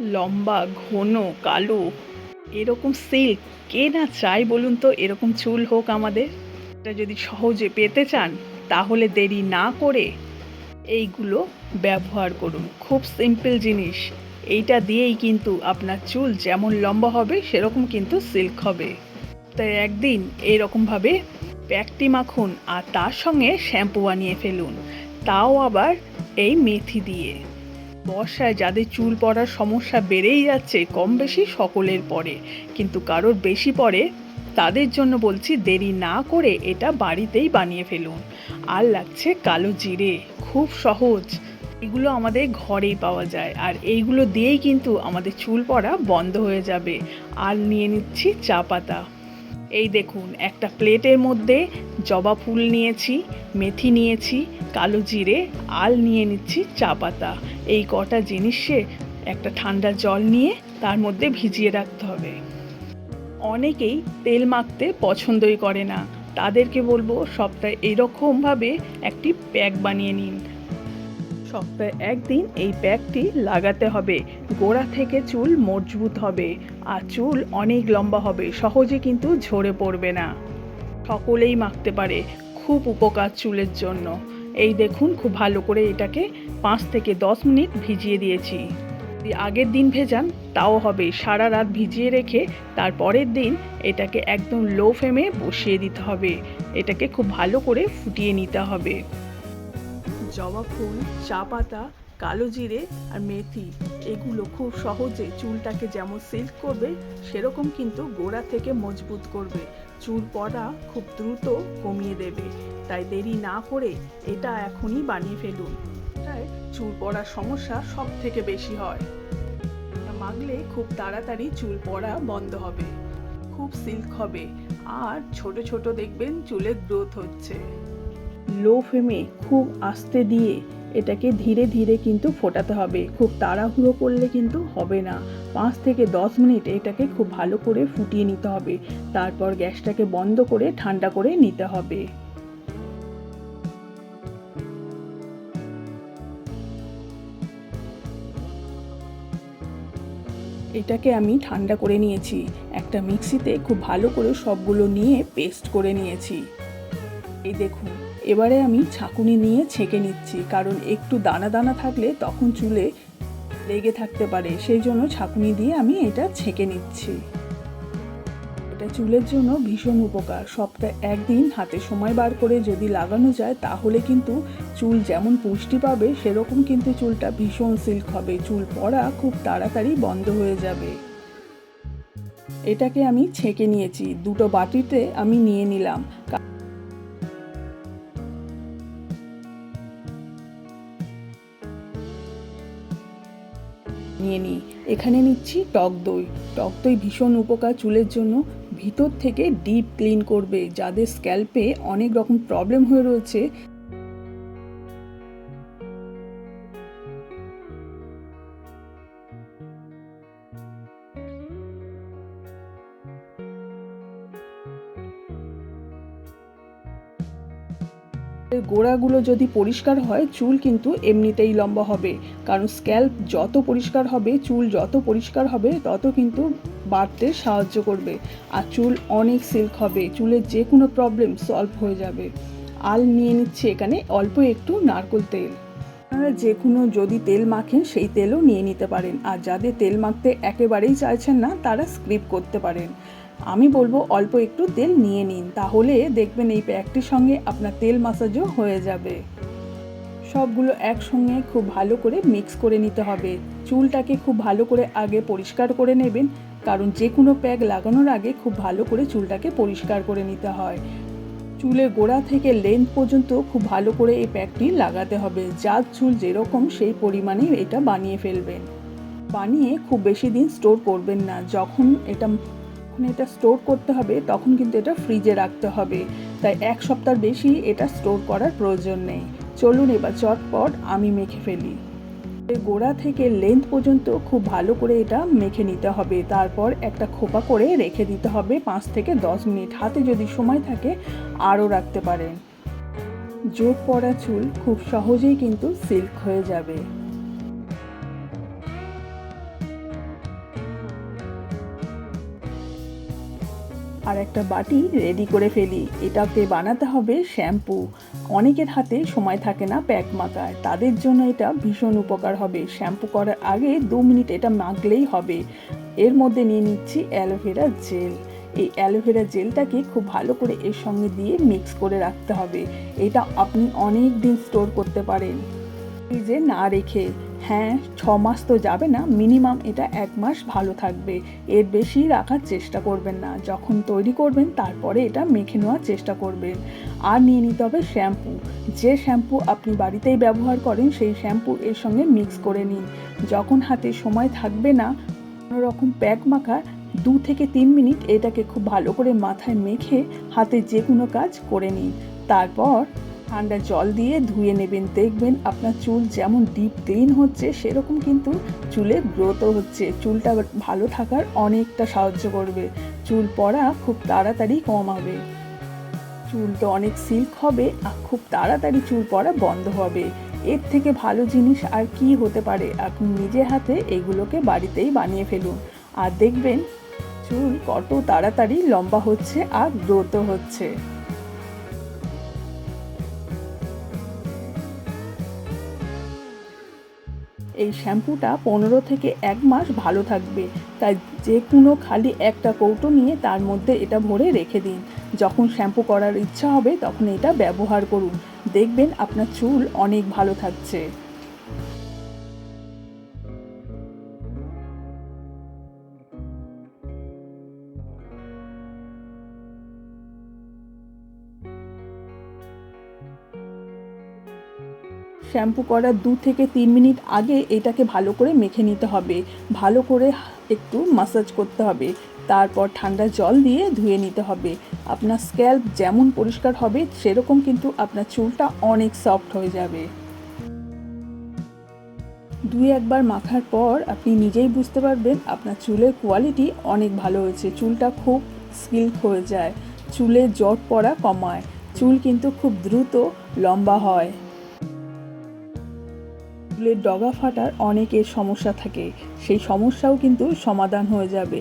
লম্বা, ঘন, কালো। এরকম সিল্ক কে না চাই বলুন তো? এরকম চুল হোক আমাদের। এটা যদি সহজে পেতে চান, তাহলে দেরি না করে এইগুলো ব্যবহার করুন। খুব সিম্পল জিনিস। এইটা দিয়েই কিন্তু আপনার চুল যেমন লম্বা হবে, সেরকম কিন্তু সিল্ক হবে। তাই একদিন এইরকমভাবে প্যাকটি মাখুন আর তার সঙ্গে শ্যাম্পু বানিয়ে ফেলুন। তাও আবার এই মেথি দিয়ে। বর্ষায় যাদের চুল পড়ার সমস্যা বেড়েই যাচ্ছে, কম বেশি সকলের পরে। কিন্তু কারোর বেশি পড়ে, তাদের জন্য বলছি দেরি না করে এটা বাড়িতেই বানিয়ে ফেলুন। আর লাগছে কালো জিরে, খুব সহজ। এগুলো আমাদের ঘরেই পাওয়া যায়, আর এইগুলো দিয়েই কিন্তু আমাদের চুল পড়া বন্ধ হয়ে যাবে। আর নিয়ে নিচ্ছি চা পাতা। এই দেখুন, একটা প্লেটের মধ্যে জবা ফুল নিয়েছি, মেথি নিয়েছি, কালো জিরে, আল নিয়ে নিচ্ছি, চা পাতা। এই কটা জিনিসে একটা ঠান্ডা জল নিয়ে তার মধ্যে ভিজিয়ে রাখতে হবে। অনেকেই তেল মাখতে পছন্দই করে না। তাদেরকে বলব সপ্তাহে এরকমভাবে একটি প্যাক বানিয়ে নিন। সপ্তাহে একদিন এই প্যাকটি লাগাতে হবে। গোড়া থেকে চুল মজবুত হবে আর চুল অনেক লম্বা হবে, সহজে কিন্তু ঝরে পড়বে না। সকলেই মাখতে পারে, খুব উপকার চুলের জন্য। এই দেখুন, খুব ভালো করে এটাকে পাঁচ থেকে দশ মিনিট ভিজিয়ে দিয়েছি। আগের দিন ভেজান, তাও হবে। সারা রাত ভিজিয়ে রেখে তারপরের দিন এটাকে একদম লো ফ্লেমে বসিয়ে দিতে হবে। এটাকে খুব ভালো করে ফুটিয়ে নিতে হবে। জবা ফুল, চা পাতা, কালো জিরে আর মেথি। এগুলো খুব সহজে চুলটাকে যেমন সিল্ক করবে, সেরকম কিন্তু গোড়া থেকে মজবুত করবে। চুল পড়া খুব দ্রুত কমিয়ে দেবে। তাই দেরি না করে এটা এখনই বানিয়ে ফেলুন। তাই চুল পড়ার সমস্যা সব থেকে বেশি হয়। মাখলে খুব তাড়াতাড়ি চুল পড়া বন্ধ হবে। খুব সিল্ক হবে। আর ছোট ছোট দেখবেন চুলের গ্রোথ হচ্ছে। লো ফ্লেমে খুব আস্তে দিয়ে এটাকে ধীরে ধীরে কিন্তু ফোটাতে হবে। খুব তাড়াহুড়ো করলে কিন্তু হবে না। পাঁচ থেকে দশ মিনিট এটাকে খুব ভালো করে ফুটিয়ে নিতে হবে। তারপর গ্যাসটাকে বন্ধ করে ঠান্ডা করে নিতে হবে। এটাকে আমি ঠান্ডা করে নিয়েছি। একটা মিক্সিতে খুব ভালো করে সবগুলো নিয়ে পেস্ট করে নিয়েছি। এই দেখুন। এবারে আমি ছাঁকুনি নিয়ে ছেঁকে নিচ্ছি, কারণ একটু দানা দানা থাকলে তখন চুলে লেগে থাকতে পারে। সেই জন্য ছাঁকুনি দিয়ে আমি এটা ছেঁকে নিচ্ছি। এটা চুলের জন্য ভীষণ উপকার। সপ্তাহে একদিন হাতে সময় বার করে যদি লাগানো যায়, তাহলে কিন্তু চুল যেমন পুষ্টি পাবে, সেরকম কিন্তু চুলটা ভীষণ সিল্ক হবে। চুল পড়া খুব তাড়াতাড়ি বন্ধ হয়ে যাবে। এটাকে আমি ছেঁকে নিয়েছি। দুটো বাটিতে আমি নিয়ে নিলাম। নিয়ে নিই। এখানে নিচ্ছি টক দই। টক দই ভীষণ উপকার চুলের জন্য। ভিতর থেকে ডিপ ক্লিন করবে, যাদের স্ক্যাল্পে অনেক রকম প্রবলেম হয়ে রয়েছে। গোড়াগুলো যদি পরিষ্কার হয়, চুল কিন্তু এমনিতেই লম্বা হবে। কারণ স্ক্যাল্প যত পরিষ্কার হবে, চুল যত পরিষ্কার হবে, তত কিন্তু বাড়তে সাহায্য করবে। আর চুল অনেক সিল্ক হবে, চুলের যে কোনো প্রবলেম সলভ হয়ে যাবে। আল নিয়ে নিচ্ছে এখানে অল্প একটু নারকোল তেল। আপনারা যে কোনো যদি তেল মাখেন, সেই তেলও নিয়ে নিতে পারেন। আর যাদের তেল মাখতে একেবারেই চাইছেন না, তারা স্ক্রিপ করতে পারেন। আমি বলব অল্প একটু তেল নিয়ে নিন, তাহলে দেখবেন এই প্যাকটির সঙ্গে আপনার তেল মাসাজও হয়ে যাবে। সবগুলো একসঙ্গে খুব ভালো করে মিক্স করে নিতে হবে। চুলটাকে খুব ভালো করে আগে পরিষ্কার করে নেবেন, কারণ যে কোনো প্যাক লাগানোর আগে খুব ভালো করে চুলটাকে পরিষ্কার করে নিতে হয়। চুলের গোড়া থেকে লেন্থ পর্যন্ত খুব ভালো করে এই প্যাকটি লাগাতে হবে। যার চুল যেরকম, সেই পরিমাণে এটা বানিয়ে ফেলবেন। বানিয়ে খুব বেশি দিন স্টোর করবেন না। যখন এটা যখন এটা স্টোর করতে হবে, তখন কিন্তু এটা ফ্রিজে রাখতে হবে। তাই এক সপ্তাহ বেশি এটা স্টোর করার প্রয়োজন নেই। চলুন এবার চটপট আমি মেখে ফেলি। গোড়া থেকে লেন্থ পর্যন্ত খুব ভালো করে এটা মেখে নিতে হবে। তারপর একটা খোপা করে রেখে দিতে হবে পাঁচ থেকে দশ মিনিট। হাতে যদি সময় থাকে, আরও রাখতে পারেন। যোগ পড়া চুল খুব সহজেই কিন্তু সিল্ক হয়ে যাবে। আর একটা বাটি রেডি করে ফেলি। এটাকে বানাতে হবে শ্যাম্পু। অনেকের হাতে সময় থাকে না প্যাক মাখায় তাদের জন্য এটা ভীষণ উপকার হবে। শ্যাম্পু করার আগে দু মিনিট এটা মাখলেই হবে। এর মধ্যে নিয়ে নিচ্ছি অ্যালোভেরা জেল। এই অ্যালোভেরা জেলটাকে খুব ভালো করে এর সঙ্গে দিয়ে মিক্স করে রাখতে হবে। এটা আপনি অনেক দিন স্টোর করতে পারেন। ফ্রিজে না রেখে হ্যাঁ ছ মাস তো যাবে না, মিনিমাম এটা এক মাস ভালো থাকবে। এর বেশি রাখার চেষ্টা করবেন না, যখন তৈরি করবেন তারপরে এটা মেখে নেওয়ার চেষ্টা করবেন। আর নিয়ে নিতে হবে শ্যাম্পু। যে শ্যাম্পু আপনি বাড়িতেই ব্যবহার করেন, সেই শ্যাম্পু এর সঙ্গে মিক্স করে নিন। যখন হাতে সময় থাকবে না, কোনো রকম প্যাক মাখা, দু থেকে তিন মিনিট এটাকে খুব ভালো করে মাথায় মেখে হাতে যে কোনো কাজ করে নিন। তারপর ঠান্ডা জল দিয়ে ধুয়ে নেবেন, দেখবেন আপনার চুল যেমন ডিপ ক্লিন হচ্ছে, সেরকম কিন্তু চুলে গ্রোথও হচ্ছে। চুলটা ভালো থাকার অনেকটা সাহায্য করবে। চুল পড়া খুব তাড়াতাড়ি কমাবে চুল তো অনেক সিল্ক হবে, আর খুব তাড়াতাড়ি চুল পড়া বন্ধ হবে। এর থেকে ভালো জিনিস আর কি হতে পারে? আপনি নিজে হাতে এগুলোকে বাড়িতেই বানিয়ে ফেলুন। আর দেখবেন, চুল কত তাড়াতাড়ি লম্বা হচ্ছে আর গ্রোথও হচ্ছে। এই শ্যাম্পুটা পনেরো থেকে এক মাস ভালো থাকবে। তাই যে কোনো খালি একটা কৌটো নিয়ে তার মধ্যে এটা ভরে রেখে দিন। যখন শ্যাম্পু করার ইচ্ছা হবে তখন এটা ব্যবহার করুন। দেখবেন আপনার চুল অনেক ভালো থাকছে। শ্যাম্পু করার দু থেকে তিন মিনিট আগে এটাকে ভালো করে মেখে নিতে হবে। ভালো করে একটু মাসাজ করতে হবে। তারপর ঠান্ডা জল দিয়ে ধুয়ে নিতে হবে। আপনার স্ক্যাল্প যেমন পরিষ্কার হবে, সেরকম কিন্তু আপনার চুলটা অনেক সফট হয়ে যাবে। দুই একবার মাখার পর আপনি নিজেই বুঝতে পারবেন আপনার চুলের কোয়ালিটি অনেক ভালো হয়েছে। চুলটা খুব সিল্ক হয়ে যায়। চুলে জট পড়া কমায়। চুল কিন্তু খুব দ্রুত লম্বা হয়। চুলের ডগা ফাটার অনেকের সমস্যা থাকে। সেই সমস্যাও কিন্তু সমাধান হয়ে যাবে।